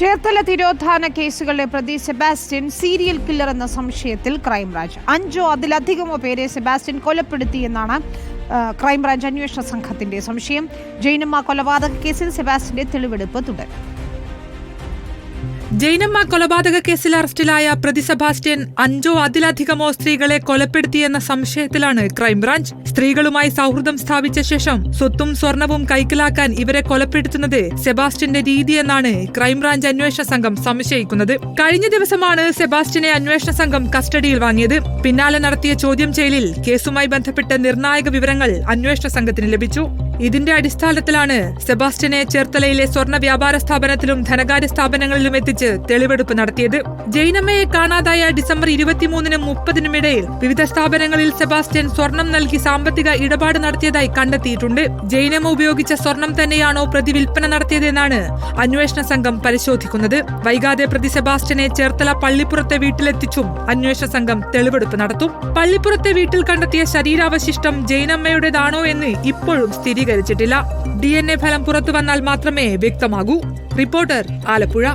ചേർത്തല തിരോധാന കേസുകളിലെ പ്രതി Sebastian serial killer എന്ന സംശയത്തിൽ ക്രൈംബ്രാഞ്ച്. അഞ്ചോ അതിലധികമോ പേരെ സെബാസ്റ്റ്യൻ കൊലപ്പെടുത്തിയെന്നാണ് ക്രൈംബ്രാഞ്ച് അന്വേഷണ സംഘത്തിന്റെ സംശയം. ജൈനമ്മ കൊലപാതക കേസിൽ സെബാസ്റ്റ്യന്റെ തെളിവെടുപ്പ് തുടരും. ജൈനമ്മ കൊലപാതക കേസിൽ അറസ്റ്റിലായ പ്രതി സെബാസ്റ്റ്യൻ അഞ്ചോ അതിലധികമോ സ്ത്രീകളെ കൊലപ്പെടുത്തിയെന്ന സംശയത്തിലാണ് ക്രൈംബ്രാഞ്ച്. സ്ത്രീകളുമായി സൗഹൃദം സ്ഥാപിച്ച ശേഷം സ്വത്തും സ്വർണവും കൈക്കലാക്കാൻ ഇവരെ കൊലപ്പെടുത്തുന്നത് സെബാസ്റ്റ്യന്റെ രീതിയെന്നാണ് ക്രൈംബ്രാഞ്ച് അന്വേഷണ സംഘം സംശയിക്കുന്നത്. കഴിഞ്ഞ ദിവസമാണ് സെബാസ്റ്റ്യനെ അന്വേഷണ സംഘം കസ്റ്റഡിയിൽ വാങ്ങിയത്. പിന്നാലെ നടത്തിയ ചോദ്യം ചെയ്യലിൽ കേസുമായി ബന്ധപ്പെട്ട നിർണായക വിവരങ്ങൾ അന്വേഷണ സംഘത്തിന് ലഭിച്ചു. ഇതിന്റെ അടിസ്ഥാനത്തിലാണ് സെബാസ്റ്റ്യനെ ചേർത്തലയിലെ സ്വർണ വ്യാപാര സ്ഥാപനത്തിലും ധനകാര്യ സ്ഥാപനങ്ങളിലും എത്തിച്ച് തെളിവെടുപ്പ് നടത്തിയത്. ജൈനമ്മയെ കാണാതായ ഡിസംബർ ഇരുപത്തിമൂന്നിനും മുപ്പതിനും ഇടയിൽ വിവിധ സ്ഥാപനങ്ങളിൽ സെബാസ്റ്റ്യൻ സ്വർണം നൽകി സാമ്പത്തിക ഇടപാട് നടത്തിയതായി കണ്ടെത്തിയിട്ടുണ്ട്. ജൈനമ്മ ഉപയോഗിച്ച സ്വർണം തന്നെയാണോ പ്രതി വിൽപ്പന നടത്തിയതെന്നാണ് അന്വേഷണ സംഘം പരിശോധിക്കുന്നത്. വൈകാതെ പ്രതി സെബാസ്റ്റ്യനെ ചേർത്തല പള്ളിപ്പുറത്തെ വീട്ടിലെത്തിച്ചും അന്വേഷണ സംഘം തെളിവെടുപ്പ് നടത്തും. പള്ളിപ്പുറത്തെ വീട്ടിൽ കണ്ടെത്തിയ ശരീരാവശിഷ്ടം ജൈനമ്മയുടേതാണോ എന്ന് ഇപ്പോഴും സ്ഥിരീകരിച്ചിട്ടില്ല ഡി ഫലം പുറത്തു വന്നാൽ മാത്രമേ വ്യക്തമാകൂ. റിപ്പോർട്ടർ ആലപ്പുഴ.